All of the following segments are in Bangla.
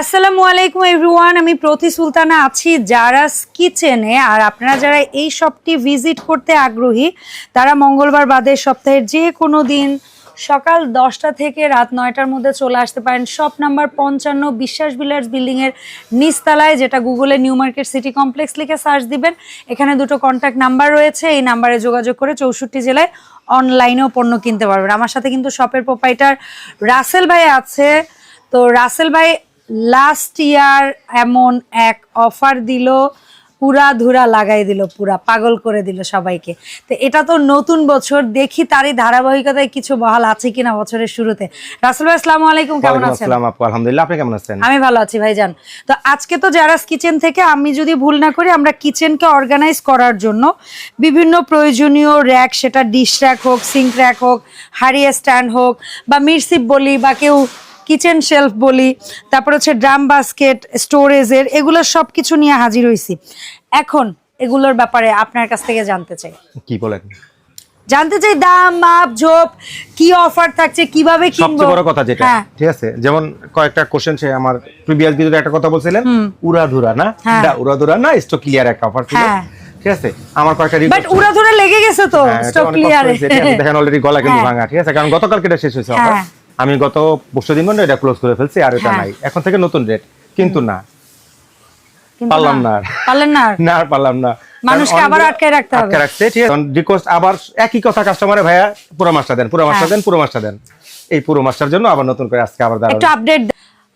আসসালামু আলাইকুম এভরিওয়ান আমি প্রতি সুলতানা আছি জারাস কিচেনে। আর আপনারা যারা এই শপটি ভিজিট করতে আগ্রহী, তারা মঙ্গলবার বাদে সপ্তাহের যে কোনো দিন সকাল দশটা থেকে রাত নয়টার মধ্যে চলে আসতে পারেন শপ নাম্বার পঞ্চান্ন বিশ্বাস বিলার্স বিল্ডিংয়ের নিচতলায়, যেটা গুগলে নিউ মার্কেট সিটি কমপ্লেক্স লিখে সার্চ দিবেন। এখানে দুটো কন্ট্যাক্ট নাম্বার রয়েছে, এই নাম্বারে যোগাযোগ করে চৌষট্টি জেলায় অনলাইনেও পণ্য কিনতে পারবেন। আমার সাথে কিন্তু শপের প্রোপাইটার রাসেল ভাই আছে। তো রাসেল ভাই লাস্ট ইয়ার এমন এক অফার দিল পুরা ধুরা লাগাই দিল পুরা পাগল করে দিল সবাইকে। তো এটা তো নতুন বছর দেখি তারই ধারাবাহিকতায় কিছু বহাল আছে কিনা বছরের শুরুতে। রাসেল ভাই আসসালামু আলাইকুম কেমন আছেন? আলহামদুলিল্লাহ আপনি কেমন আছেন? আমি ভালো আছি ভাইজান। তো আজকে তো জারাস কিচেন থেকে আমি যদি ভুল না করি আমরা কিচেনকে অর্গানাইজ করার জন্য বিভিন্ন প্রয়োজনীয় র্যাক সেটা ডিশ র্যাক হোক সিঙ্ক র্যাক হোক হারিয়ে স্ট্যান্ড হোক বা মিরসিপ বলি বা কেউ কিচেন শেলফ বলি তারপর হচ্ছে ড্রাম বাস্কেট স্টোরেজের এগুলো সব কিছু নিয়ে হাজির হয়েছি এখন এগুলোর ব্যাপারে আপনার কাছ থেকে জানতে চাই। কি বলেন? জানতে চাই দাম মাপ ঝোপ কি অফার থাকছে কীভাবে কিনবো? সবচেয়ে বড় কথা যেটা হ্যাঁ। ঠিক আছে? যেমন কয়েকটা কোশ্চেন সে আমার প্রিভিয়াস ভিডিওতে একটা কথা বলছিলেন উড়াধুরা না? হ্যাঁ। এটা উড়াধুরা না স্টক ক্লিয়ার একটা অফার ছিল। হ্যাঁ। ঠিক আছে? আমার কয়েকটা বাট উড়া ধরে লেগে গেছে তো স্টক ক্লিয়ারে? দেখেন অলরেডি গলা কিন্তু। ভাঙা ঠিক আছে? কারণ গতকাল এটা শেষ হয়েছে offer। আমি গত পরশু দিন মানে এটা ক্লোজ করে ফেলছি আর এটা হ্যাঁ। নাই। এখন থেকে নতুন রেট কিন্তু না। পারলাম না। পারলেন না না পারলাম না। মানুষকে আবার আটকায় রাখতে হবে। আটকায় রাখতে ঠিক আছে? রিকোয়েস্ট আবার একই কথা কাস্টমারে ভাইয়া পুরো মাসটা দেন পুরো মাসটা হ্যাঁ। দেন পুরো মাসটা দেন। এই পুরো মাসটার জন্য আবার নতুন করে আজকে আবার দাঁড়াবো একটু আপডেট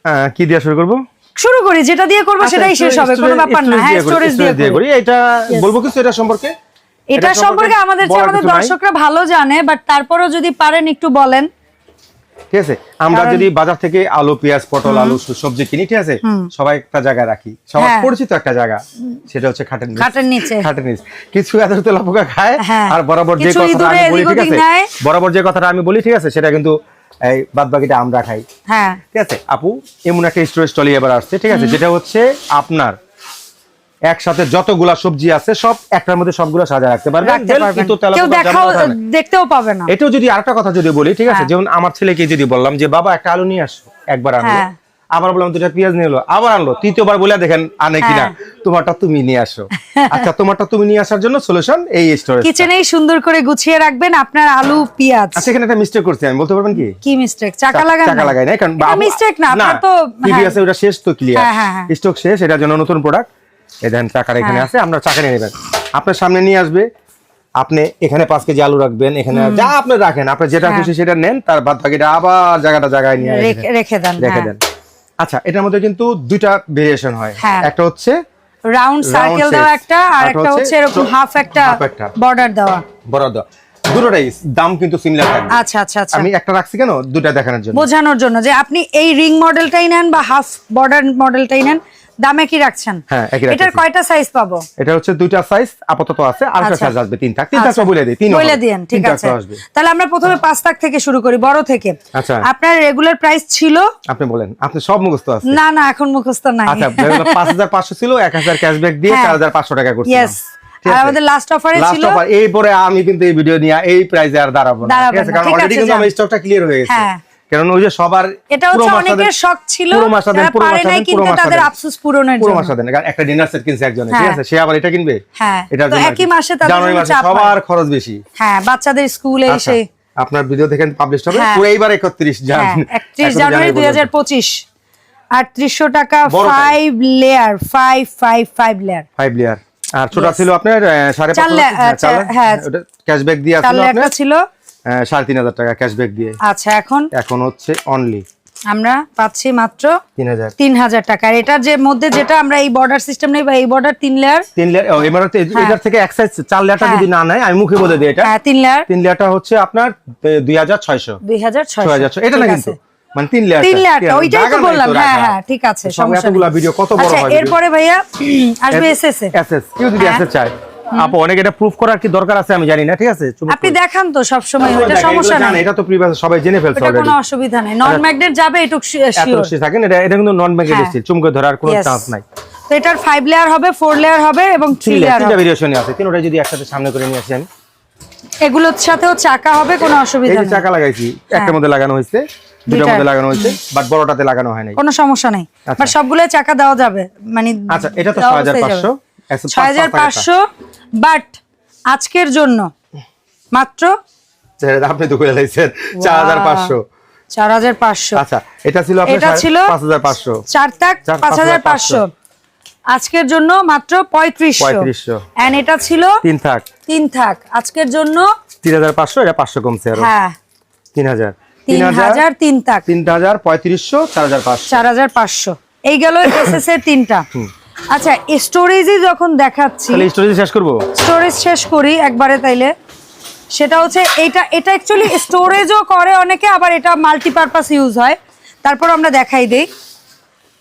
হ্যাঁ, কি দিয়ে শুরু করব? শুরু করি যেটা দিয়ে করব আচ্ছা, সেটাই শেষ হবে কোনো ব্যাপার না। হ্যাঁ স্টোরেজ দিয়ে করি। এটা বলব কিছু এটা সম্পর্কে? এটা সম্পর্কে আমাদের বলার আমাদের দর্শকরা ভালো জানে বাট তারপরও যদি পারেন একটু বলেন। ঠিক আছে? আমরা যদি বাজার থেকে আলু পেঁয়াজ পটল আলু সবজি কিনি ঠিক আছে? সবাই একটা জায়গায় রাখি। সবার হ্যাঁ। পরিচিত একটা জায়গা। সেটা হচ্ছে খাটের নিচ। খাটের নিচে। খাটের নিচ। কিছু তেলা পোকা খায়। হ্যাঁ। আর বরাবর যে কথাটা আমি বলি ঠিক আছে? বরাবর যে কথাটা আমি বলি ঠিক আছে? সেটা কিন্তু এই বাদ বাকিটা আমরা খাই। হ্যাঁ। ঠিক আছে? আপু এমন একটা স্টোরেজ টলি এবার আসছে ঠিক আছে? যেটা হচ্ছে আপনার একসাথে যতগুলা সবজি আছে সব একটার মধ্যে সবগুলো সাজা রাখতে নাই। দেখতেও পাবে না। এটাও যদি আরেকটা কথা যদি বলি ঠিক আছে? হ্যাঁ। যেমন আমার ছেলেকে যদি বললাম যে বাবা একটা আলু নিয়ে আসো। একবার আনলো। হ্যাঁ। আবার বললাম দুটা পেঁয়াজ নিয়ে এলো। আবার আনলো। তৃতীয়বার বলে দেখেন আনে কিনা। হ্যাঁ। তোমারটা তুমি নিয়ে আসো। আচ্ছা তোমারটা তুমি নিয়ে আসার জন্য সলিউশন এই স্টোরেজ কিচেনেই সুন্দর করে গুছিয়ে রাখবেন আপনার আলু পেঁয়াজ। আচ্ছা এখানে একটা মিস্টেক করছি আমি বলতে পারবেন কি? কি মিস্টেক চাকা লাগান টাকা লাগাই না কারণ মিস্টেক না আপনার তো প্রিভিয়াস ওটা শেষ তো ক্লিয়ার। স্টক শেষ এটার জন্য নতুন প্রোডাক্ট এই দেখেন টাকার এখানে হ্যাঁ। আছে নিয়ে নেবেন আপনার সামনে নিয়ে আসবে আপনি এখানে পাঁচ কেজি আলু রাখবেন এখানে যা আপনি রাখেন আপনি যেটা খুশি সেটা নেন তার বাদ বাকিটা আবার জায়গাটা জায়গায় নিয়ে হ্যাঁ। রেখে- দেন রেখে হ্যাঁ। দেন আচ্ছা এটার মধ্যে কিন্তু দুইটা ভেরিয়েশন হয় হ্যাঁ। একটা হচ্ছে রাউন্ড সার্কেল। দেওয়া একটা আর একটা হচ্ছে এরকম হাফ একটা। বর্ডার দেওয়া দুটোটাই দাম কিন্তু সিমিলার থাকবে আচ্ছা আচ্ছা আচ্ছা আমি একটা রাখছি কেন দুটা দেখানোর জন্য বোঝানোর জন্য যে আপনি এই রিং মডেলটাই নেন বা হাফ বর্ডার মডেলটাই নেন দামে কি রাখছেন? হ্যাঁ, এটার কয়টা সাইজ পাবো? এটা হচ্ছে দুইটা সাইজ আপাতত আছে। আর একটা আচ্ছা। সাইজ আসবে তিনটা তিনটা আচ্ছা। সব বলে দিই তিন বলে। দিয়েন ঠিক আছে। তাহলে আমরা প্রথমে পাঁচ তাক থেকে শুরু করি বড় থেকে। আচ্ছা। আপনার রেগুলার প্রাইস ছিল? আপনি বলেন আপনি সব মুখস্থ আছে? না না এখন মুখস্থ নাই। আচ্ছা পাঁচ হাজার পাঁচশো ছিল এক হাজার ক্যাশব্যাক দিয়ে হ্যাঁ। চার হাজার পাঁচশো টাকা করছি ইয়েস আমাদের লাস্ট অফারে ছিল লাস্ট অফার এই পরে আমি কিন্তু এই ভিডিও নিয়ে এই প্রাইসে আর দাঁড়াবো না। ঠিক আছে কারণ অলরেডি কিন্তু আমার স্টকটা ক্লিয়ার হয়ে গেছে। হ্যাঁ। কারণ ওই যে সবার এটা হচ্ছে অনেকের শখ ছিল পুরো মাসটা দেন পুরো পারে দেন পুরো কিনতে তাদের আফসোস পূরণের পুরো জন্য। দেন একটা ডিনার সেট কিনছে একজনে ঠিক হ্যাঁ। আছে? সে আবার এটা কিনবে? হ্যাঁ, এটার একই মাসে তাদের জানুয়ারি মাসে সবার খরচ বেশি। হ্যাঁ বাচ্চাদের স্কুলে আচ্ছা, এসে আপনার ভিডিও দেখেন পাবলিশ হবে। পুরো এইবার জানুয়ারি। দুই হাজার পঁচিশ। আটত্রিশশো টাকা বড়টাই। Five layer five five five layer five layer আর ছোট ছিল আপনার আহ, সাড়ে চার পাঁচ লে- হ্যাঁ, আচ্ছা, চার- হ্যাঁ। ক্যাশব্যাক দিয়ে আপনার। ছিল। আহ, সাড়ে তিন হাজার টাকা ক্যাশব্যাক দিয়ে। আচ্ছা এখন? এখন হচ্ছে অনলি আমরা পাচ্ছি মাত্র তিন হাজার। টাকা। এটার যে মধ্যে যেটা আমরা এই বর্ডার সিস্টেম নেই বা এই বর্ডার তিন লেয়ার তিন লেয়ার এবার হচ্ছে হ্যাঁ। এটার থেকে এক সাইজ চার লেয়ারটা হ্যাঁ। যদি না নেয় আমি মুখে বলে দিই এটা। হ্যাঁ তিন লেয়ার তিন লেয়ারটা হচ্ছে আপনার দুই হাজার ছয়শো। দুই হাজার ছয় ছয় হাজার এটা না কিন্তু? মানে তিন লেয়ার তিন লেয়ারটা ওইটাই তো বললাম। হ্যাঁ হ্যাঁ ঠিক আছে সমস্যা ভিডিও কত বড় আচ্ছা হয় এরপরে ভাইয়া আসবে এসএস এসএস কেউ যদি হ্যাঁ। এসএস চায়। আপু অনেক এটা প্রুফ করার কি দরকার আছে আমি জানি না ঠিক আছে? আপনি দেখান তো সব সময় দেখেন, সমস্যা নেই। এটা তো প্রিভিয়াস সবাই জেনে ফেলছে কোনো অসুবিধা নেই। নন ম্যাগনেট যাবে এটুক শিওর থাকেন এটা এটা কিন্তু নন ম্যাগনেট হ্যাঁ। স্টিল চুমকে ধরার কোনো চান্স নাই। তো এটার ফাইভ লেয়ার হবে ফোর লেয়ার হবে এবং থ্রি তিন লেয়ার তিনটা হবে। ভেরিয়েশন আছে তিনটা যদি একসাথে সামনে করে নিয়ে আসি আমি। এগুলোর সাথেও চাকা হবে কোনো অসুবিধা নেই। চাকা লাগাইছি হ্যাঁ। একটার মধ্যে লাগানো হয়েছে দুটোর মধ্যে লাগানো হয়েছে বাট বড়টাতে লাগানো হয় নাই। কোনো সমস্যা নেই। আচ্ছা। বাট সবগুলো চাকা দেওয়া যাবে মানে আচ্ছা এটা তো দেওয়া ছয় হাজার পাঁচশো বাট আজকের জন্য মাত্র আপনি তো করে লাইছেন। চার হাজার পাঁচশো। চার হাজার পাঁচশো। আচ্ছা এটা ছিল আপনার এটা ছিল পাঁচ হাজার পাঁচশো। চার তাক পাঁচ হাজার পাঁচশো। আজকের জন্য মাত্র পঁয়ত্রিশশো। এন্ড এটা ছিল তিন থাক। তিন থাক। আজকের জন্য তিন হাজার পাঁচশো এটা পাঁচশো কমছে আরও। হ্যাঁ। তিন হাজার। তিন হাজার তিন তাক তিন হাজার পঁয়ত্রিশশো চার হাজার পাঁচশো। চার হাজার পাঁচশো। এই গেল এসএস এর তিনটা। আচ্ছা স্টোরেজই যখন দেখাচ্ছি তাহলে স্টোরেজ শেষ করব? স্টোরেজ শেষ করি একবারে তাইলে। সেটা হচ্ছে এটা এটা অ্যাকচুয়ালি স্টোরেজও করে অনেকে আবার এটা মাল্টিপারপাস ইউজ হয়। তারপর আমরা দেখাই দেই।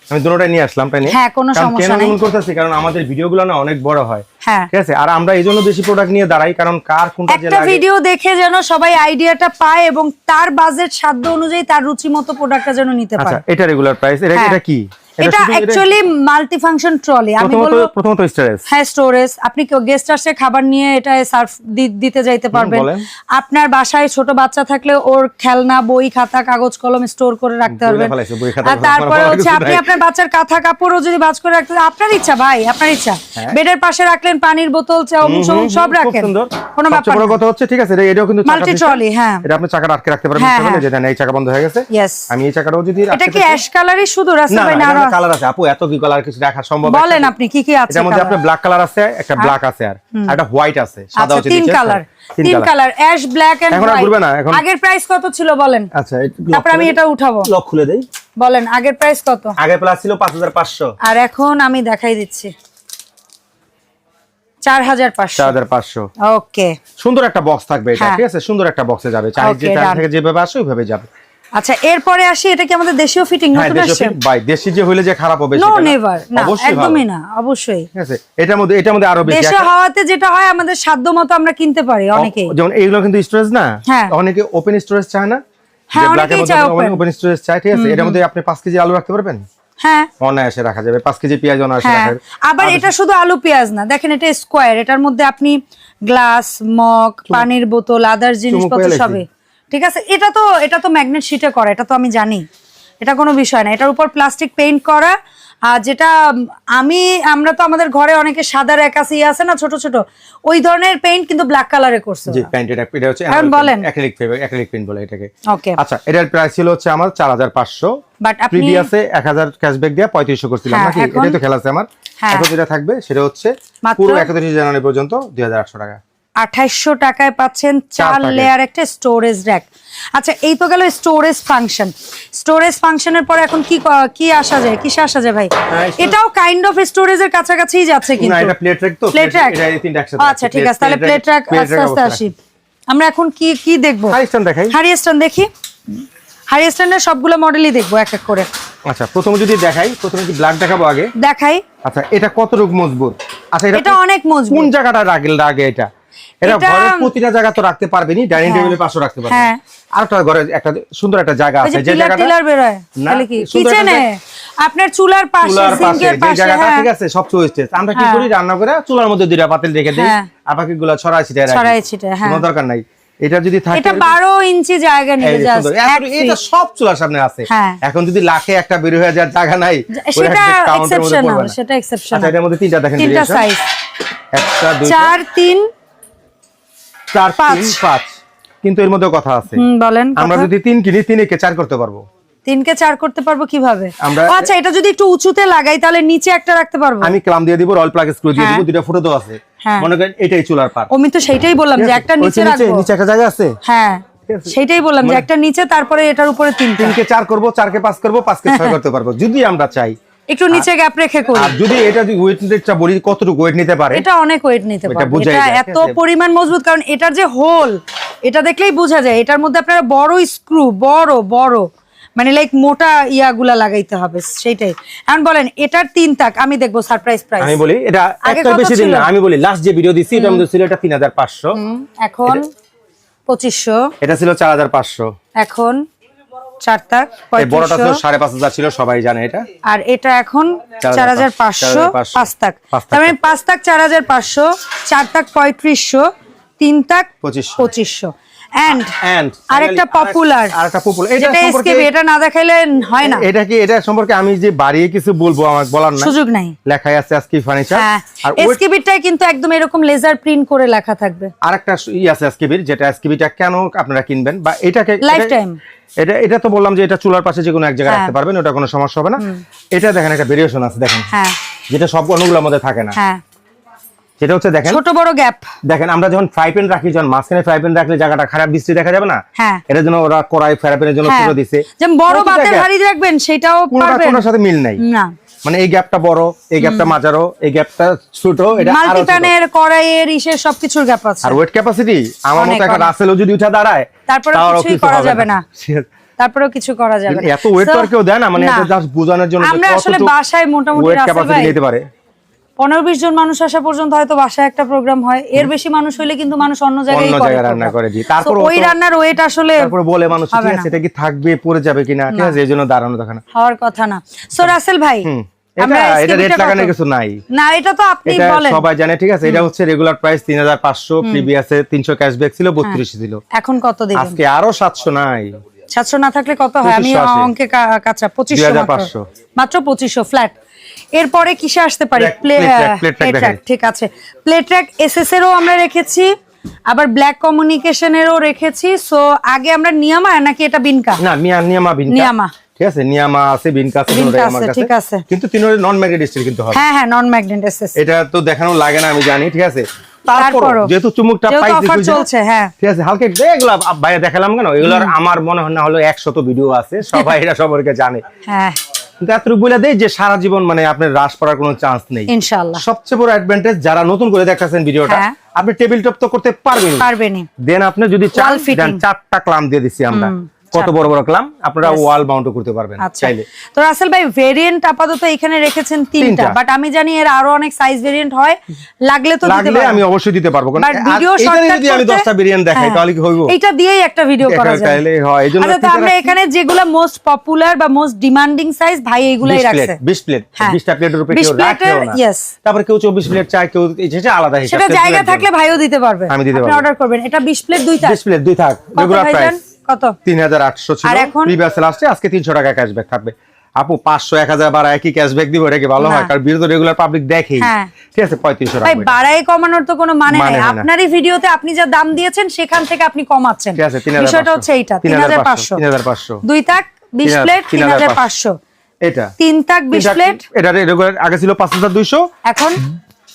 আমি দুটোটাই নিয়ে আসলাম তাই না? হ্যাঁ, কোনো কারণ সমস্যা কেন নাই। করতেছি? কারণ আমাদের ভিডিওগুলো না অনেক বড় হয়। হ্যাঁ। ঠিক আছে? আর আমরা এই জন্য বেশি প্রোডাক্ট নিয়ে দাঁড়াই কারণ কার কোনটা যে একটা ভিডিও দেখে যেন সবাই আইডিয়াটা পায় এবং তার বাজেট সাধ্য অনুযায়ী তার রুচি মতো প্রোডাক্টটা যেন নিতে আচ্ছা এটা রেগুলার প্রাইস এটা হ্যাঁ। এটা কি? এটা অ্যাকচুয়ালি মাল্টি ট্রলি আমি বলব প্রথমত স্টোরেজ হ্যাঁ স্টোরেজ আপনি গেস্ট আসে খাবার নিয়ে এটা সার্ভ দিতে যাইতে পারবেন। আপনার বাসায় ছোট বাচ্চা থাকলে ওর খেলনা বই খাতা কাগজ কলম স্টোর করে রাখতে পারবেন খাতা আর তারপরে হচ্ছে আপনি আপনার বাচ্চার কাঁথা কাপড়ও যদি বাজ করে রাখতে আপনার ইচ্ছা ভাই আপনার ইচ্ছা। বেডের পাশে রাখলেন পানির বোতল সব রাখেন। কোনো ব্যাপার বড় কথা হচ্ছে ঠিক আছে এটাও কিন্তু চাকা Multi হ্যাঁ। এটা আপনি চাকাটা আটকে রাখতে পারবেন ইচ্ছা করলে। যেটা নেই চাকা বন্ধ হয়ে গেছে। আমি এই চাকাটাও যদি এটা কি অ্যাশ কালারই শুধু রাস্তা ভাই না না কালার আছে। আপু এত কি কালার কিছু রাখা সম্ভব বলেন একটা- আপনি কি কি আছে এটার মধ্যে আপনার ব্ল্যাক কালার আছে একটা ব্ল্যাক আছে আর। আর একটা হোয়াইট আছে সাদা আচ্ছা তিন কালার তিন কালার অ্যাশ ব্ল্যাক এন্ড এখন ঘুরবে না, এখন- আগের প্রাইস কত ছিল বলেন? আচ্ছা তারপর আমি এটা উঠাবো। লক খুলে দেই। বলেন আগের প্রাইস কত? আগের প্লাস ছিল পাঁচ হাজার পাঁচশো। আর এখন আমি দেখাই দিচ্ছি চার হাজার পাঁচশো চার হাজার পাঁচশো ওকে। সুন্দর একটা বক্স থাকবে এটা হ্যাঁ। ঠিক আছে? সুন্দর একটা বক্সে যাবে. থেকে যেভাবে আসে ওইভাবে আচ্ছা এরপরে আসি এটা কি আমাদের দেশীয় ফিটিং হ্যাঁ নতুন আসছে? fit দেশি যে হইলে যে খারাপ হবে নো। নেভার না অবশ্যই একদমই না অবশ্যই। ঠিক আছে? এটার মধ্যে এটার মধ্যে আরও বেশি। একটা- যেটা হয় আমাদের সাধ্য মতো আমরা কিনতে পারি অনেকেই। যেমন এইগুলো কিন্তু স্টোরেজ না? হ্যাঁ। অনেকে ওপেন স্টোরেজ চায় না? হ্যাঁ, অনেকেই চায় ওপেন স্টোরেজ চায় ঠিক আছে? এটার মধ্যে আপনি পাঁচ কেজি আলু রাখতে পারবেন? হ্যাঁ। অনায়াসে রাখা যাবে। পাঁচ কেজি পেঁয়াজ অনায়াসে হ্যাঁ। রাখা আবার এটা শুধু আলু পেঁয়াজ না দেখেন এটা স্কোয়ার এটার মধ্যে আপনি গ্লাস মগ পানির বোতল আদার জিনিসপত্র সবে ঠিক আছে? এটা তো এটা তো ম্যাগনেট শিটে করা এটা তো আমি জানি। এটা কোনো বিষয় না এটার উপর প্লাস্টিক পেইন্ট করা যেটা আমি আমরা তো আমাদের ঘরে অনেকে সাদা র্যাকাসি আছে না ছোট ছোট ওই ধরনের পেইন্ট কিন্তু ব্ল্যাক কালারে করছে জি প্যান্ট এটা এটা হচ্ছে এখন বলেন। অ্যাক্রিলিক পেপার অ্যাক্রিলিক পেইন্ট বলে এটাকে। ওকে আচ্ছা এটার প্রাইস ছিল হচ্ছে আমার চার হাজার পাঁচশো। বাট আপনি প্রিভিয়াসে এক হাজার ক্যাশব্যাক দিয়ে পঁয়ত্রিশশো করছিলাম হ্যাঁ, নাকি? এটাই তো খেলা আছে আমার। হ্যাঁ। এখন যেটা থাকবে সেটা হচ্ছে পুরো একত্রিশ জানুয়ারি পর্যন্ত দুই হাজার আটশো টাকা। আঠাইশশো টাকায় পাচ্ছেন চার লেয়ার একটা স্টোরেজ র্যাক আচ্ছা এই তো গেল স্টোরেজ ফাংশন স্টোরেজ ফাংশনের পরে এখন কি কি আসা যায়? কিসে আসা যায় ভাই? হ্যাঁ, এটাও কাইন্ড অফ স্টোরেজের কাছাকাছিই যাচ্ছে না কিন্তু। এটা প্লেট র্যাক তো প্লেট র্যাক এটা এই তিনটা একসাথে আচ্ছা ঠিক আছে তাহলে প্লেট র্যাক আস্তে আস্তে আসি। আমরা এখন কি কি দেখব? হাইস্টান দেখাই। হারিয়েস্টান দেখি। হারিয়েস্টানের সবগুলো মডেলই দেখব এক এক করে। আচ্ছা প্রথমে যদি দেখাই প্রথমে কি ব্ল্যাক দেখাবো আগে? দেখাই। আচ্ছা এটা কতটুকু মজবুত? আচ্ছা এটা এটা অনেক মজবুত। কোন জায়গাটা রাখলে রাগে এটা? এটা ঘরের প্রতিটা জায়গা তো রাখতে পারবেনি ডাইনিং হ্যাঁ। টেবিলের পাশে রাখতে পারবেন। হ্যাঁ। আর একটা ঘরে একটা সুন্দর একটা জায়গা আছে যে জায়গাটা টিলার তাহলে কি? কিচেনে? আপনার চুলার পাশে চুলার পাশে যে জায়গাটা হ্যাঁ। ঠিক আছে সব চয়েস্টেজ আমরা কি। করি? রান্না করে চুলার মধ্যে দুইটা পাতিল রেখে দিই। আর বাকি গুলো ছড়াই ছিটাই রাখি। ছড়াই ছিটাই, হ্যাঁ। কোনো দরকার নাই। এটা যদি থাকে এটা বারো ইঞ্চি জায়গা নিয়ে জাস্ট এটা সব চুলার সামনে আছে। এখন যদি লাখে একটা বের হয়ে যাওয়ার জায়গা নাই সেটা এর এক্সেপশনাল। সেটা আচ্ছা এক্সেপশনাল এটার মধ্যে তিনটা দেখেন তিনটা সাইজ একটা দুইটা। চার তিন চার পাঁচ। পাঁচ। কিন্তু এর মধ্যে কথা আছে। বলেন আমরা যদি তিন কিনি তিনে কে চার করতে পারব। তিনকে চার করতে পারব কীভাবে? আচ্ছা এটা যদি একটু উঁচুতে লাগাই তাহলে নিচে একটা রাখতে পারব? আমি ক্লাম দিয়ে দিব রয়্যাল প্লাগ স্ক্রু দিয়ে হ্যাঁ। দিব দুইটা ফুটো তো আছে। হ্যাঁ। মনে করেন এটাই চুলার পার আমি তো সেইটাই বললাম যে একটা নিচে রাখব। নিচে একটা জায়গা আছে? হ্যাঁ। বললাম যে একটা নিচে তারপরে এটার উপরে তিনটা। তিনকে চার করব চারকে পাঁচ করব পাঁচকে ছয় করতে পারব। যদি আমরা চাই একটু নিচে গ্যাপ রেখে করি। আর যদি এটা যদি ওয়েট নিতে বলি কতটুকু ওয়েট নিতে পারে? এটা অনেক ওয়েট নিতে পারে। এটা এত পরিমাণ মজবুত কারণ এটার যে হোল এটা দেখলেই বোঝা যায়। এটার মধ্যে আপনারা বড় স্ক্রু বড় বড় মানে লাইক মোটা ইয়াগুলা লাগাইতে হবে সেটাই এখন বলেন এটার তিন তাক আমি দেখব সারপ্রাইজ প্রাইস আমি বলি এটা একটা বেশি দিন না আমি বলি লাস্ট যে ভিডিও দিচ্ছি এটার মধ্যে ছিল এটা তিন হাজার পাঁচশো। এখন পঁচিশশো। এটা ছিল চার হাজার পাঁচশো। এখন চার তাক বড়টা ছিল পঁয়ত্রিশশো সাড়ে পাঁচ হাজার ছিল সবাই জানে এটা আর এটা এখন চার হাজার পাঁচশো পাঁচ তাক পাঁচ তাক। তার মানে পাঁচ তাক চার হাজার পাঁচশো চার তাক পঁয়ত্রিশশো তিন তাক পঁচিশশো। পঁচিশশো এন্ড and আরেকটা popular। আরেকটা পপুলার এটা যেটা সম্পর্কে এটা না দেখাইলে হয় না। এটা কি এটা সম্পর্কে আমি যে বাড়িয়ে কিছু বলব আমাকে বলার না সুযোগ নাই। লেখাই আছে আজকে ফার্নিচার হ্যাঁ। আর ওই কিন্তু একদম এরকম লেজার প্রিন্ট করে লেখা থাকবে। আরেকটা ই আছে এসকেবির যেটা এসকেবিটা কেন আপনারা কিনবেন বা এটাকে। এটা এটা তো বললাম যে এটা চুলার পাশে যে কোনো এক জায়গায় হ্যাঁ। রাখতে পারবেন ওটা কোনো সমস্যা হবে না। এটা দেখেন একটা ভেরিয়েশন আছে দেখেন। হ্যাঁ। যেটা সব অন্যগুলোর মধ্যে থাকে না। হ্যাঁ। সেটা হচ্ছে দেখেন ছোট বড় গ্যাপ। দেখেন আমরা যখন ফ্রাই প্যান রাখি যখন মাঝখানে ফ্রাই প্যান রাখলে জায়গাটা খারাপ দৃষ্টি দেখা যাবে না? হ্যাঁ। এটার জন্য ওরা কড়াই ফ্রাই প্যানের জন্য হ্যাঁ। ছোট দিছে। যেমন বড় বাতের হাড়ি রাখবেন সেটাও পারবেন। কোনোটার সাথে মিল নাই। না। মানে এই গ্যাপটা বড় এই গ্যাপটা মাঝারো এই গ্যাপটা ছোট এটা মাল্টি প্যানের কড়াইয়ের ইসের সবকিছুর গ্যাপ আছে। আর ওয়েট ক্যাপাসিটি আমার মতো একটা রাসেলও যদি উঠে দাঁড়ায় তারপরে কিছুই কিছু করা যাবে না। তারপরেও কিছু করা যাবে এত ওয়েট তো আর কেউ দেয় না মানে এটা জাস্ট বোঝানোর জন্য আমরা আসলে বাসায় মোটামুটি রাসেল ভাই নিতে পারে। পনেরো বিশ জন মানুষ আসা পর্যন্ত হয়তো বাসায় একটা প্রোগ্রাম হয়। এর বেশি মানুষ হইলে কিন্তু মানুষ অন্য জায়গায় রান্না করে জি। তারপর ওই রান্নার ওয়েট আসলে তারপরে বলে মানুষ ঠিক আছে এটা কি থাকবে পড়ে যাবে কিনা? ঠিক আছে এই জন্য দাঁড়ানো থাকে না। হওয়ার কথা না। সো রাসেল ভাই এটা এটা রেট লাগানোর কিছু নাই। না এটা তো আপনি বলেন। সবাই জানে ঠিক আছে? এটা হচ্ছে রেগুলার প্রাইস তিন হাজার পাঁচশো প্রিভিয়াসে তিনশো ক্যাশব্যাক ছিল বত্রিশ ছিল। এখন কত দিবেন? আজকে আরও সাতশো নাই। সাতশো না থাকলে কত হয়? আমি অঙ্কে কাঁচা পঁচিশশো 2500 মাত্র পঁচিশশো ফ্ল্যাট এরপরে কিসে আসতে পারি। ঠিক আছে। প্লেট ট্র্যাক এসএস এরও আমরা রেখেছি আবার ব্ল্যাক কমিউনিকেশনেরও রেখেছি। সো আগে আমরা নিয়ামা নাকি এটা বিনকা? না মিয়া নিয়ামা বিনকা। নিয়ামা। ঠিক আছে? নিয়ামা আছে বিনকা আমার কাছে। ঠিক আছে। কিন্তু নন ম্যাগনেট স্টিল কিন্তু হবে। হ্যাঁ হ্যাঁ নন ম্যাগনেট এসএস এটা তো দেখানো লাগে না আমি জানি ঠিক আছে? তারপর যেহেতু চুমুকটা যেহেতু পাইছি চলছে, হ্যাঁ। ঠিক আছে হালকা এগুলা বাইরে দেখালাম কেন? এগুলোর আমার মনে হয় না হলো একশত ভিডিও আছে সবাই এটা সবাইকে জানে। হ্যাঁ। কিন্তু এতটুকু বলে দেয় যে সারা জীবন মানে আপনার হ্রাস করার কোনো চান্স নেই। ইনশাআল্লাহ। সবচেয়ে বড় অ্যাডভান্টেজ যারা নতুন করে দেখতেছেন ভিডিওটা হ্যাঁ। আপনি টেবিল টপ তো করতে পারবেন পারবেনি দেন আপনি যদি চান Wall দেন চারটা ক্লাম দিয়ে দিচ্ছি আমরা। কত বড় বড় ক্লাম আপনারা ওয়াল মাউন্টও করতে পারবেন আচ্ছা। চাইলে। তো রাসেল ভাই ভেরিয়েন্ট আপাতত এখানে রেখেছেন তিনটা। বাট আমি জানি এর আরও অনেক সাইজ ভেরিয়েন্ট হয় লাগলে তো দিতে পারব আমি অবশ্যই দিতে পারব। কারণ ভিডিও শর্টকাট যদি আমি 10টা বিরিয়ানি দেখাই তাহলে কি হইব? এটা দিয়েই একটা ভিডিও করা যায় তাইলে হয়। এইজন্য আচ্ছা তো আমরা এখানে যেগুলো মোস্ট পপুলার বা মোস্ট ডিমান্ডিং সাইজ ভাই এইগুলাই 20 প্লেট রাখছে। 20 প্লেট হ্যাঁ। 20টা প্লেটের উপরে 20 কেউ প্লেটের, না। yes। তারপরে কেউ 24 প্লেট চায় কেউ সেটা আলাদা হিসাব সেটা জায়গা থাকলে ভাইও দিতে পারবে। আমি দিতে আপনি পারব। অর্ডার করবেন। এটা 20 প্লেট দুইটা 20 প্লেট দুই থাক রেগুলার প্রাইস কত? 3800 ছিল। প্রিভিয়াস লাস্টে আজকে 300 টাকা ক্যাশব্যাক থাকবে। আপু 500 1000 বাড়া একই ক্যাশব্যাক দিব? এটা কি ভালো হয়? কারণ বিরোধী রেগুলার পাবলিক দেখেই। হ্যাঁ। ঠিক আছে 3500 ভাই টাকা কমানোর তো কোনো মানে মানে নাই। আপনারই ভিডিওতে আপনি যা দাম দিয়েছেন সেখান থেকে আপনি কমাচ্ছেন। ঠিক আছে 3500 বিষয়টা হচ্ছে এইটা। 3500 3500 3500 দুই তাক 20 তিন প্লেট হাজার- 3500 এটা। তিন তাক 20 প্লেট এটা রেগুলার আগে ছিল 5200 এখন?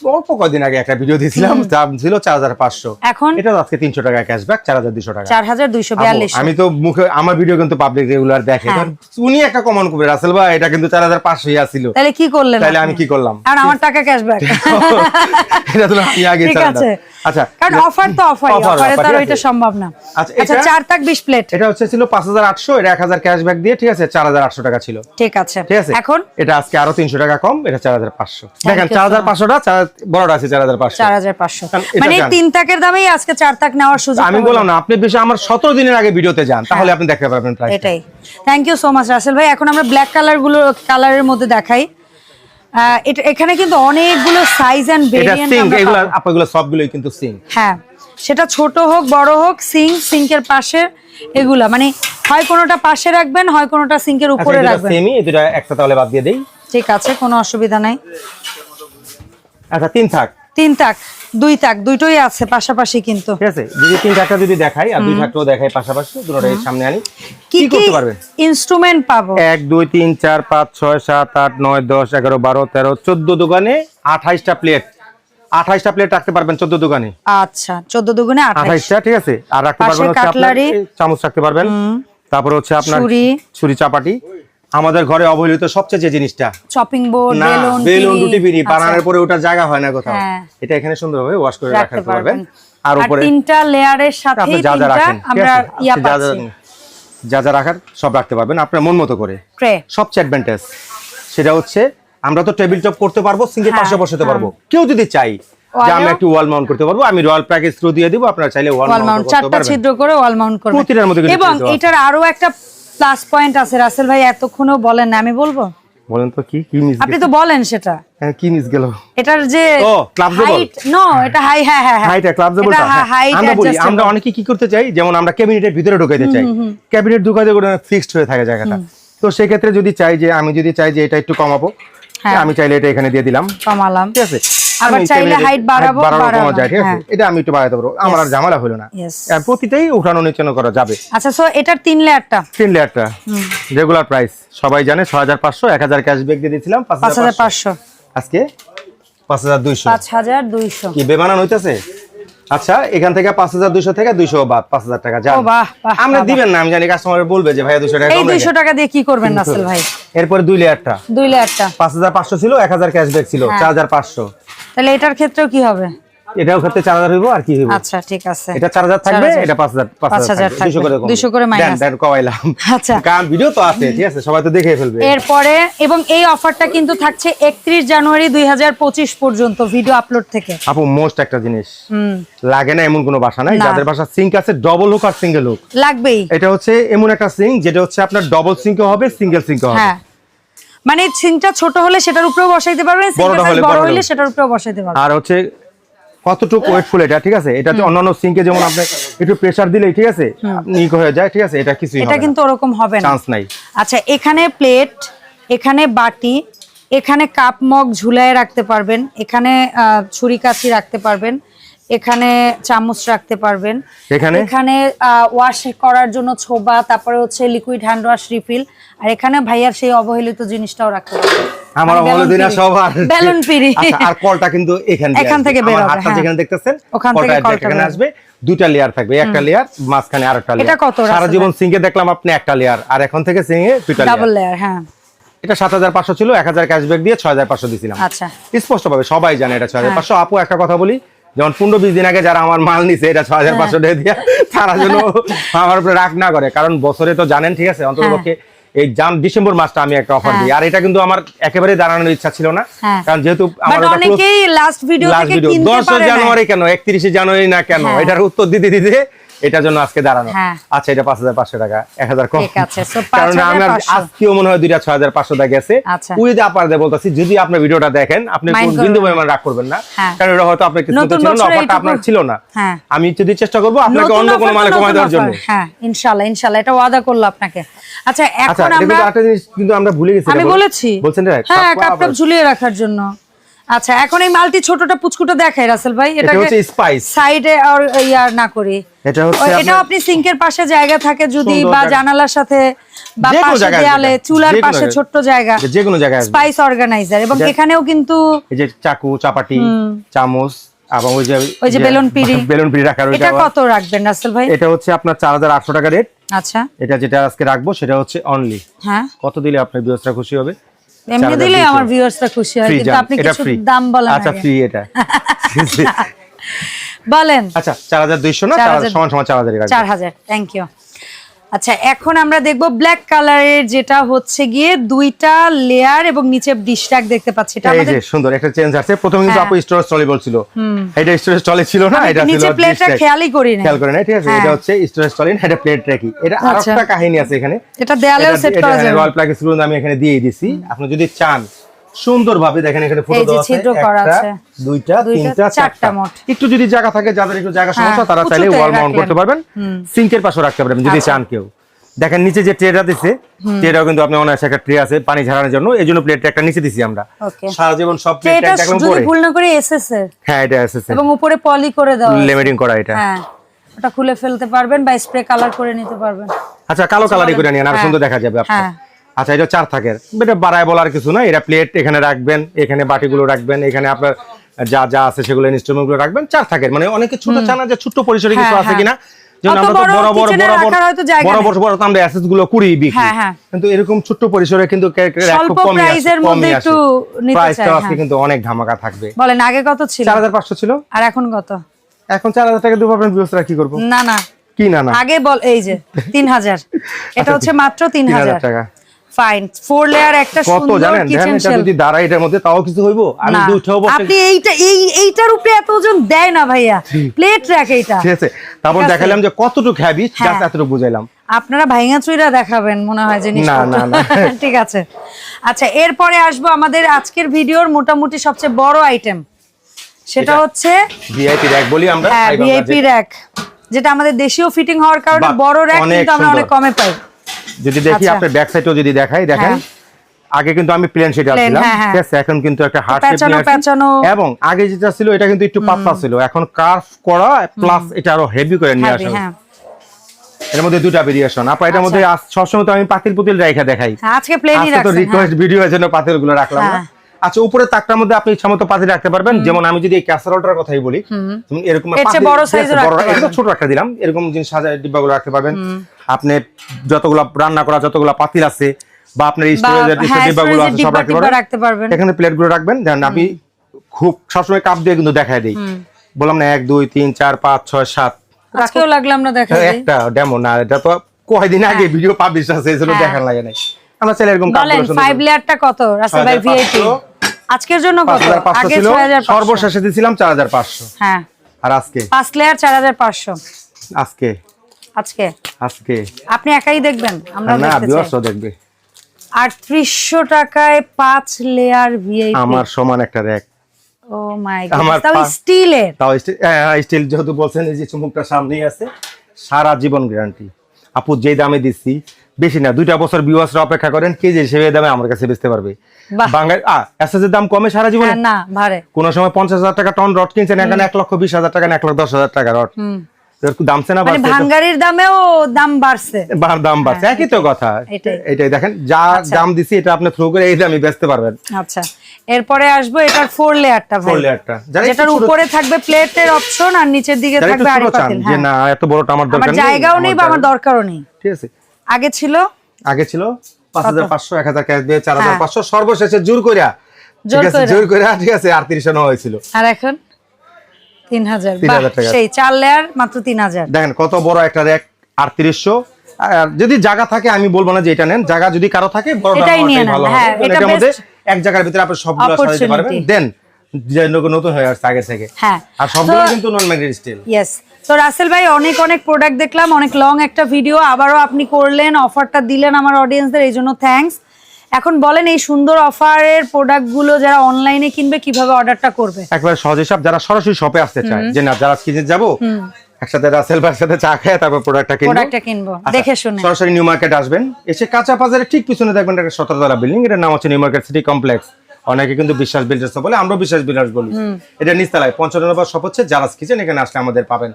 অল্প কদিন আগে একটা ভিডিও দিয়েছিলাম দাম ছিল 4500 এখন? এটা আজকে 300 টাকা ক্যাশব্যাক 4200 টাকা। 4242 আপু, আমি তো মুখে আমার ভিডিও কিন্তু পাবলিক রেগুলার দেখে। হ্যাঁ। উনি একটা কমন করবে রাসেল ভাই এটা কিন্তু 4500 ই আছিল। তাহলে কি করলেন তাহলে আমি কি করলাম? আর আমার টাকা ক্যাশব্যাক এটা তো আমি আগে ঠিক আছে। আচ্ছা কারণ অফার তো অফার অফারে তো আর ঠিক ওইটা আছে। সম্ভব না। আচ্ছা, আচ্ছা চার তাক 20 প্লেট এটা হচ্ছে ছিল 5800 এটা 1000 ক্যাশব্যাক দিয়ে ঠিক আছে 4800 টাকা ছিল। ঠিক আছে। ঠিক আছে? এখন? এটা আজকে আরও 300 টাকা কম এটা 4500 দেখেন you so 4500 টা চার- বড়টা আছে 4500 4500 মানে তিন তাকের দামেই আজকে চার তাক নেওয়ার সুযোগ আমি বললাম না আপনি বেশি আমার 17 দিনের আগে ভিডিওতে যান তাহলে আপনি দেখতে পারবেন প্রাইস এটাই। Thank you so much Rasel ভাই। এখন আমরা ব্ল্যাক কালারগুলো কালারের মধ্যে দেখাই। এটা এখানে কিন্তু অনেকগুলো সাইজ এন্ড ভেরিয়েন্ট সিঙ্ক এগুলো আপনাগুলো সবগুলোই কিন্তু সিঙ্ক হ্যাঁ সেটা ছোট হোক বড় হোক সিঙ্ক সিঙ্কের পাশে এগুলা। মানে হয় কোনোটা পাশে রাখবেন হয় কোনোটা সিঙ্কের উপরে রাখবেন। সেমি দুটা একটা তাহলে বাদ দিয়ে দেই। ঠিক আছে কোনো অসুবিধা নাই। আচ্ছা তিন থাক। তিন তাক দুই তাক দুইটোই আছে পাশাপাশি কিন্তু। ঠিক আছে যদি তিন থাকটা যদি দেখাই আর দুই থাকটাও দেখাই পাশাপাশি দুটোটাই সামনে আনি কি করতে পারবেন ইনস্ট্রুমেন্ট পাবো? এক দুই তিন চার পাঁচ ছয় সাত আট নয় দশ এগারো বারো তেরো চোদ্দ দোকানে আঠাইশটা প্লেট আঠাইশটা প্লেট রাখতে পারবেন চোদ্দ দোকানে। আচ্ছা চোদ্দ দোকানে আঠাশ আঠাইশটা ঠিক আছে। আর রাখতে পারবেন হচ্ছে চামচ রাখতে পারবেন। তারপর হচ্ছে আপনার ছুরি। ছুরি চাপাটি। আমাদের ঘরে অবহেলিত সবচেয়ে যে জিনিসটা। চপিং বোর্ড না বেলুন বেলুন পিড়ি। রুটি আচ্ছা, বানানোর পরে ওটা জায়গা হয় না কোথাও। হ্যাঁ। এটা এখানে সুন্দরভাবে ওয়াশ করে রাখতে পারবেন। আর উপরে তিনটা লেয়ারের সাথে আপনি যা যা রাখেন আমরা ইয়া যা যা পাচ্ছি। যা যা রাখার সব রাখতে পারবেন আপনার মন মতো করে। সবচেয়ে অ্যাডভান্টেজ সেটা হচ্ছে আমরা তো টেবিল টপ করতে পারব সিঙ্গেল হ্যাঁ, পাশে বসাতে পারব। কেউ যদি চাই যে? আমরা একটু ওয়াল মাউন্ট করতে পারব আমি রয়্যাল প্যাকেজ থ্রু দিয়ে দিব আপনারা চাইলে ওয়াল মাউন্ট করতে চারটা পারবেন। ছিদ্র করে ওয়াল মাউন্ট করবেন। প্রতিটার মধ্যে এবং এটার আরও একটা প্লাস পয়েন্ট আছে রাসেল ভাই এতক্ষণও বলেন না আমি বলব? বলেন তো কি কি মিস আপনি তো বলেন সেটা। হ্যাঁ কি মিস গেল? এটার যে ও, ক্লাবজেবল হাইট নো এটা হাই হ্যাঁ হ্যাঁ হ্যাঁ। হাইট ক্লাব এটা height আমরা বলি আমরা অনেকে কি করতে চাই? যেমন আমরা ক্যাবিনেটের ভিতরে ঢুকাইতে চাই। ক্যাবিনেট ঢুকাতে করে ফিক্সড হয়ে থাকে জায়গাটা। তো সেক্ষেত্রে যদি চাই যে আমি যদি চাই যে এটা একটু কমাবো হ্যাঁ। আমি চাইলে এটা এখানে দিয়ে দিলাম। কমালাম। ঠিক আছে? আবার চাইলে cabinet-এর বাড়াবো, বাড়ানো বাড়ানো, যায় ঠিক আছে? হ্যাঁ। এটা আমি একটু বাড়াতে পারব। আমার আর ঝামেলা হলো না। প্রতিটাই উঠানো নিচানো করা যাবে। আচ্ছা সো এটার তিন লেয়ারটা? তিন লেয়ারটা। রেগুলার প্রাইস সবাই জানে ছয় হাজার পাঁচশো এক হাজার ক্যাশব্যাক দিয়ে দিয়েছিলাম আজকে পাঁচ হাজার দুইশো। পাঁচ হাজার দুইশো। কি বেমানান হইতেছে? আচ্ছা এখান থেকে পাঁচ হাজার দুশো থেকে দুইশো বাদ পাঁচ হাজার টাকা যান। আমরা দিবেন না আমি জানি কাস্টমার বলবে যে ভাই দুশো টাকা দুইশো টাকা দিয়ে কি করবেন নাসেল ভাই? এরপরে দুই লেয়ারটা। দুই লেয়ারটা। পাঁচ হাজার পাঁচশো ছিল এক হাজার ক্যাশব্যাক ছিল হ্যাঁ। চার হাজার পাঁচশো। তাহলে এটার ক্ষেত্রেও কি হবে? এটাও ক্ষেত্রে চার হাজার হইব আর কি হইব? আচ্ছা ঠিক আছে। এটা চার হাজার থাকবে এটা পাঁচ হাজার পাঁচ পাঁচ হাজার হাজার থাকবে। দুশো করে 200 করে দেন, দেন, কমাইলাম। আচ্ছা। কারণ ভিডিও তো আছে ঠিক আছে? সবাই তো দেখে ফেলবে। এরপরে এবং এই অফারটা কিন্তু থাকছে একত্রিশ জানুয়ারি দুই হাজার পঁচিশ পর্যন্ত ভিডিও আপলোড থেকে। আপু মোস্ট একটা জিনিস। হুম। লাগে না এমন কোনো বাসা নাই। যাদের বাসা সিঙ্ক আছে ডবল হোক আর সিঙ্গেল হোক লাগবেই। এটা হচ্ছে এমন একটা সিঙ্ক যেটা হচ্ছে আপনার ডবল সিঙ্কও হবে সিঙ্গেল সিঙ্কও হবে। হ্যাঁ। মানে সিঙ্কটা ছোট হলে সেটার উপরেও বসাইতে পারবেন হলে বড় হলে। সেটার উপরেও বসাইতে পারবেন। আর হচ্ছে কতটুকু ওয়েটফুল এটা ঠিক আছে এটাতে অন্যান্য সিঙ্কে যেমন আপনি একটু প্রেসার দিলে ঠিক আছে নিক হয়ে যায় ঠিক আছে এটা কিছু এটা কিন্তু ওরকম হবে না। চান্স নাই। আচ্ছা এখানে প্লেট এখানে বাটি এখানে কাপ মগ ঝুলায় রাখতে পারবেন এখানে আহ, ছুরি কাছি রাখতে পারবেন। এখানে চামচ রাখতে পারবেন। এখানে? এখানে ওয়াশ করার জন্য ছোবা তারপরে হচ্ছে লিকুইড হ্যান্ড ওয়াশ রিফিল আর এখানে ভাইয়ার সেই অবহেলিত জিনিসটাও রাখতে পারবেন। আমার মানে সবার। পিঁড়ি। আচ্ছা, আর কলটা কিন্তু এখান দিয়ে এখান থেকে আমার বেরোবে, হাতটা হ্যাঁ। যেখানে দেখতেছেন ওখান থেকে কলটা কলটা এখানে আসবে দুইটা লেয়ার থাকবে একটা লেয়ার মাঝখানে আরেকটা লেয়ার কত সারা জীবন দেখলাম আপনি একটা লেয়ার আর এখন থেকে সিঙ্গে দুইটা ডাবল লেয়ার লেয়ার হ্যাঁ। এটা সাত হাজার পাঁচশো ছিল এক হাজার ক্যাশব্যাক দিয়ে ছয় হাজার পাঁচশো দিয়েছিলাম আচ্ছা। স্পষ্ট ভাবে সবাই জানে এটা ছয় হাজার পাঁচশো। আপু একটা কথা বলি যেমন পনেরো বিশ দিন আগে যারা আমার মাল নিছে এটা ছয় হাজার পাঁচশো টাকা দিয়ে তারা যেন আমার উপরে রাগ না করে। কারণ বছরে তো জানেন ঠিক আছে অন্ততপক্ষে এই জান ডিসেম্বর মাসটা আমি একটা অফার দিই। আর এটা কিন্তু আমার একেবারে দাঁড়ানোর ইচ্ছা ছিল না। হ্যাঁ। কারণ যেহেতু আমার লাস্ট ভিডিও লাস্ট থেকে ভিডিও কিনতে দশ পারে না জানুয়ারি কেন? একত্রিশে জানুয়ারি না কেন? হ্যাঁ। এটার উত্তর দিতে দিতে এটার জন্য আজকে দাঁড়ানো হ্যাঁ। আচ্ছা এটা পাঁচ হাজার পাঁচশো টাকা এক হাজার কম কারণ আমার আজকেও মনে হয় দুইটা ছয় হাজার পাঁচশো টাকা গেছে আচ্ছা। উইদ আপার দিয়ে বলতেছি যদি আপনার ভিডিওটা দেখেন আপনি বিন্দু। পরিমাণ রাগ করবেন না হ্যাঁ। কারণ এটা হয়তো আপনার কিছু ছিল না অফারটা আপনার ছিল না হ্যাঁ। আমি যদি চেষ্টা করব আপনাকে অন্য কোনো মানে তো কমাই দেওয়ার জন্য। হ্যাঁ ইনশাআল্লাহ ইনশাআল্লাহ এটা ওয়াদা করল আপনাকে আচ্ছা আচ্ছা এখন আমরা একটা জিনিস কিন্তু আমরা ভুলে গেছি আমি বলেছি বলছেন হ্যাঁ কাপটা ঝুলিয়ে রাখার জন্য আচ্ছা এখন এই মালটি ছোটটা পুচকুটা দেখাই রাসেল ভাই। এটা হচ্ছে স্পাইস সাইডে আর ইয়ার না করি। এটা হচ্ছে আপনার- আপনি সিঙ্কের পাশে জায়গা থাকে যদি বা জানালার সাথে বা পাশে দেয়ালে চুলার পাশে। ছোট্ট জায়গা। যে কোনো জায়গায় স্পাইস অর্গানাইজার এবং এখানেও কিন্তু এই যে চাকু চাপাটি চামচ এবং ওই যে ওই যে বেলুন পিঁড়ি। বেলুন পিড়ি রাখার ওইটা এটা কত রাখবেন রাসেল ভাই? এটা হচ্ছে আপনার চার হাজার আটশো টাকা রেট আচ্ছা। এটা যেটা আজকে রাখব সেটা হচ্ছে অনলি হ্যাঁ। কত দিলে আপনার বিয়সটা খুশি হবে? এমনি দিলে 4200 আমার ভিউয়ার্সরা খুশি হয় কিন্তু আপনি কিছু দাম বলেন আচ্ছা ফ্রি এটা। বলেন। আচ্ছা চার হাজার দুইশো না? চার চার হাজার- সমান সমান চার হাজারই রাখব চার হাজার থ্যাংক ইউ আচ্ছা এখন আমরা দেখব ব্ল্যাক কালারের যেটা হচ্ছে গিয়ে দুইটা লেয়ার এবং নিচে ডিশ ট্যাগ দেখতে পাচ্ছি। এটা আমাদের যে সুন্দর একটা চেঞ্জ আছে প্রথমে কিন্তু হ্যাঁ। আপু স্টোরেজ ট্রলি বলছিল। এটা স্টোরেজ ট্রলি ছিল না এটা ছিল নিচে প্লেটটা খেয়ালই করি না খেয়াল করে না ঠিক আছে? হ্যাঁ। এটা হচ্ছে স্টোরেজ ট্রলি এটা প্লেট ট্র্যাকি এটা আচ্ছা। আরেকটা কাহিনী আছে এখানে। এটা দেয়ালেও সেট করা যাবে। রয়্যাল প্লাগ স্ক্রু আমি এখানে দিয়ে দিছি। আপনি যদি চান সুন্দরভাবে দেখেন এখানে ফুটো দেওয়া আছে। একটা দুইটা তিনটা চারটা। মোট। একটু যদি জায়গা থাকে যাদের একটু জায়গা সমস্যা হ্যাঁ, তারা চাইলে ওয়াল মাউন্ট করতে পারবেন। সিঙ্কের পাশে রাখতে পারবেন যদি আচ্ছা। চান কেউ। দেখেন নিচে যে ট্রেটা দিছে ট্রেটাও কিন্তু আপনি অনায়াসে একটা ট্রে আছে পানি ঝাড়ানোর জন্য। এই জন্য প্লেটটা একটা নিচে দিছি আমরা. সারা জীবন সব যে প্লেট এটা যদি পরে ভুল না করে এসএস এর। হ্যাঁ এটা এসেছে এবং উপরে পলি করে আছে। লেমিটিং করা এটা। হ্যাঁ ওটা খুলে ফেলতে পারবেন বা স্প্রে কালার করে নিতে পারবেন। আচ্ছা কালো কালারই করে নিন আর হ্যাঁ। সুন্দর দেখা যাবে আপনার। হ্যাঁ। আচ্ছা এটা চার থাকের। এটা বাড়ায় বলার কিছু না এটা প্লেট এখানে রাখবেন এখানে বাটিগুলো রাখবেন এখানে আপনার যা যা আছে সেগুলো ইনস্ট্রুমেন্টগুলো রাখবেন। চার থাকের। মানে অনেকে ছোট চানা যে ছোট্ট পরিসরে কিছু হ্যাঁ, আছে। কিনা। কিন্তু এরকম ছোট্ট পরিসরে কিন্তু। কিন্তু অনেক ধামাকা থাকবে। বলেন আগে কত ছিল? চার হাজার পাঁচশো ছিল। আর এখন কত? এখন চার হাজার টাকা দেবো আপনার ব্যবস্থা কি করব? না না। কি না না? আগে বল এই যে তিন হাজার। এটা হচ্ছে মাত্র তিন হাজার। টাকা। ফাইন ফোর লেয়ার একটা সুন্দর জানেন? এটা যদি এটার মধ্যে তাও কিছু হইবো? আমি না। যদি উঠেও বসে আপনি এইটা এই এইটার উপরে এত ওজন দেয় না ভাইয়া। প্লেট রাখ এইটা। ঠিক আছে। তারপর দেখালাম যে কতটুকু হ্যাবি হ্যাঁ। জাস্ট এতটুকু বুঝাইলাম। আপনারা ভাইঙা চুইরা দেখাবেন মনে হয় জিনিস না, না, না। ঠিক আছে। আচ্ছা এরপরে আসব আমাদের আজকের ভিডিওর মোটামুটি সবচেয়ে বড় আইটেম সেটা হচ্ছে ভিআইপি র্যাক বলি আমরা হ্যাঁ ভিআইপি র্যাক যেটা আমাদের দেশীয় ফিটিং হওয়ার কারণে বড় র্যাক কিন্তু আমরা অনেক কমে পাই। যদি দেখি আচ্ছা। আপনার ব্যাক সাইডও যদি দেখাই দেখেন হ্যাঁ। আগে কিন্তু আমি প্লেন শেড ছিলাম হ্যাঁ, হ্যাঁ। ঠিক আছে এখন কিন্তু একটা হার্ড শেপ। এবং আগে যেটা ছিল এটা কিন্তু একটু পাতলা ছিল এখন কার্ভ করা প্লাস এটা আরও হেভি করে নিয়ে হ্যাঁ আসা হ্যাঁ এর মধ্যে দুটা ভেরিয়েশন আপা এটার মধ্যে আজ সবসময় তো আমি পাতিল পুতিল রেখা দেখাই হ্যাঁ, আজকে প্লেনই রাখছি তো হ্যাঁ। রিকোয়েস্ট ভিডিও এর জন্য পাতিলগুলো রাখলাম না হ্যাঁ। আচ্ছা উপরে তাকটার মধ্যে আপনি ইচ্ছা মতো পাতিল রাখতে পারবেন। যেমন আমি যদি এই ক্যাসারোলটার কথাই বলি তুমি এরকম। ছোট একটা দিলাম। এরকম জিনিস সাজায় ডিব্বাগুলো রাখতে পারবেন। আপনি যতগুলা রান্না করা যতগুলা পাতিল আছে বা আপনার স্টোরেজের ডিব্বাগুলো আছে সব রাখতে পারবেন। এখানে প্লেটগুলো রাখবেন। দেন আমি খুব সবসময় কাপ দিয়ে কিন্তু দেখায় দিই। বললাম না এক দুই তিন চার পাঁচ ছয় সাত। আজকেও লাগলাম না দেখা হ্যাঁ, একটা ডেমো না এটা তো কয়দিন আগে ভিডিও পাবলিশ আছে এই হ্যাঁ। দেখার লাগে নাই। আমরা চাইলে এরকম বলেন ফাইভ লেয়ারটা কত? রাসেল ভাই ভিআইপি আজকের জন্য কত? আগে ছিল ছয় হাজার সর্বশেষে দিয়েছিলাম চার হাজার পাঁচশো। হ্যাঁ। আর আজকে? পাঁচ লেয়ার চার হাজার পাঁচশো। আজকে? আজকে? আজকে। আপনি একাই দেখবেন আমরা না দেখবে। আটত্রিশশো টাকায় পাঁচ লেয়ার ভিআইপি আমার সমান একটা র্যাক ও মাই আমার তাও স্টিলের তাও স্টিল যেহেতু বলছেন এই যে চুমুকটা সামনেই আছে সারা জীবন গ্যারান্টি আপু যে দামে দিচ্ছি বেশি না দুইটা বছর বিওয়াসরা অপেক্ষা করেন কেজি হিসেবে দামে আমার কাছে বেচতে পারবে। বাঙালি এসএস এর দাম কমে সারা জীবনে? হ্যাঁ না কোন সময় পঞ্চাশ হাজার টাকা টন রড কিনছেন এখানে এক লক্ষ বিশ হাজার টাকা এক লক্ষ দশ হাজার টাকা রড মানে দামেও দাম বাড়ছে। দাম বাড়ছে একই তো কথা। এটাই। দেখেন যা দাম দিছি এটা আপনি থ্রু করে এই বেচতে পারবেন। আচ্ছা। এরপরে আসব এটার ফোর লেয়ারটা ফোর লেয়ারটা যেটার উপরে থাকবে প্লেটের অপশন আর নিচের দিকে থাকবে আড়ি যে হ্যাঁ। না এত বড়টা আমার দরকার নেই জায়গাও নেই বা আমার দরকারও নেই। ঠিক আছে। আগে ছিল? আগে ছিল পাঁচ হাজার পাঁচশো এক হাজার ক্যাশ দিয়ে চার হাজার হ্যাঁ। পাঁচশো সর্বশেষে জোর করিয়া ঠিক জোর আছে জোর করিয়া ঠিক আছে আটত্রিশশো নেওয়া হয়েছিল। আর এখন? তিন হাজার। 3000 বাহ, টাকা। সেই চার লেয়ার মাত্র তিন হাজার। দেখেন কত বড় একটা র্যাক আটত্রিশশো। আর যদি জায়গা থাকে আমি বলব না যে এটা নেন। জায়গা যদি কারও থাকে বড় এটাই নিয়ে নেন, ভালো হবে। হ্যাঁ, এটা এটার মধ্যে এক জায়গার ভিতরে আপনি সবগুলো সাজাতে পারবেন। দেন যে নতুন হয়ে আসছে আগে থেকে। হ্যাঁ। আর সবগুলো কিন্তু নন ম্যাগনেট স্টিল ইয়েস তো রাসেল ভাই অনেক অনেক প্রোডাক্ট দেখলাম অনেক লং একটা ভিডিও আবারও আপনি করলেন অফারটা দিলেন আমার অডিয়েন্সদের এই জন্য থ্যাঙ্কস এখন বলেন এই সুন্দর অফারের প্রোডাক্টগুলো যারা অনলাইনে কিনবে কীভাবে অর্ডারটা করবে? একবার সহজ হিসাব যারা সরাসরি শপে আসতে চায় যে না যারা কিনে যাব একসাথে রাসেল ভাইয়ের সাথে চা খায় তারপর প্রোডাক্টটা কিনবো। প্রোডাক্টটা কিনবো। আচ্ছা, দেখে শুনে। সরাসরি নিউ মার্কেট আসবেন এসে কাঁচা বাজারে ঠিক পিছনে দেখবেন একটা সতেরোতলা বিল্ডিং এটার নাম হচ্ছে নিউ মার্কেট সিটি কমপ্লেক্স। অনেকে কিন্তু বিশ্বাস বিল্ডার্স বলে আমরা বিশ্বাস বিল্ডার্স বলি। এটা নিচতলায় পঞ্চান্ন নম্বর শপ হচ্ছে জারাস কিচেন এখানে আসলে আমাদের পাবেন।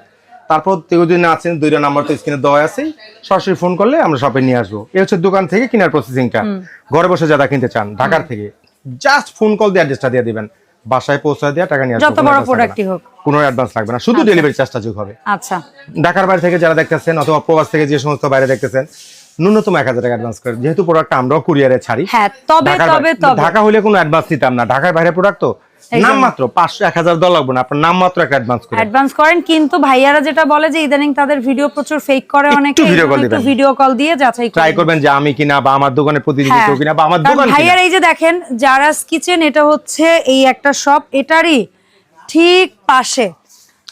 তারপর কেউ যদি না আছেন দুইটা নাম্বার তো স্ক্রিনে দেওয়া আছে। সরাসরি ফোন করলে আমরা শপে নিয়ে আসব। এই হচ্ছে দোকান থেকে কেনার প্রসেসিংটা ঘরে বসে যারা কিনতে চান ঢাকার থেকে জাস্ট ফোন কল দিয়ে অ্যাড্রেসটা দিয়ে দিবেন। বাসায় পৌঁছে দেওয়া টাকা নিয়ে আসব যত বড় প্রোডাক্টই হোক। কোনো অ্যাডভান্স লাগবে না। শুধু ডেলিভারি চার্জটা যোগ হবে। আচ্ছা। ঢাকার বাইরে থেকে যারা দেখতেছেন অথবা প্রবাস থেকে যে সমস্ত বাইরে দেখতেছেন ন্যূনতম এক হাজার টাকা অ্যাডভান্স করে। যেহেতু প্রোডাক্টটা আমরাও কুরিয়ারে ছাড়ি হ্যাঁ তবে তবে ঢাকা হলে কোনো অ্যাডভান্স দিতাম না। ঢাকার বাইরে প্রোডাক্ট তো এই নাম জন্য। মাত্র পাঁচশো এক হাজার দর লাগবে না। আপনার নাম একটা অ্যাডভান্স করে। অ্যাডভান্স করেন কিন্তু ভাইয়ারা যেটা বলে যে ইদানিং তাদের ভিডিও প্রচুর ফেক করে অনেকে একটু ভিডিও কল দিয়ে যাচাই ট্রাই করবেন যে আমি কিনা বা আমার প্রতিনিধি হ্যাঁ। কিনা বা আমার দোকান কিনা। এই যে দেখেন জারাস কিচেন এটা হচ্ছে এই একটা শপ এটারই ঠিক পাশে।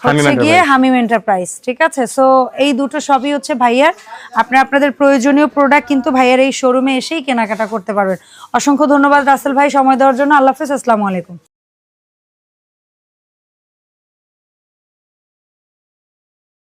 হচ্ছে গিয়ে হামিম এন্টারপ্রাইজ ঠিক আছে? সো এই দুটো সবই হচ্ছে ভাইয়ার। আপনারা আপনাদের প্রয়োজনীয় প্রোডাক্ট কিন্তু ভাইয়ার এই শোরুমে এসেই কেনাকাটা করতে পারবেন। অসংখ্য ধন্যবাদ রাসেল ভাই সময় দেওয়ার জন্য। আল্লাহ হাফিজ আসসালামু আলাইকুম।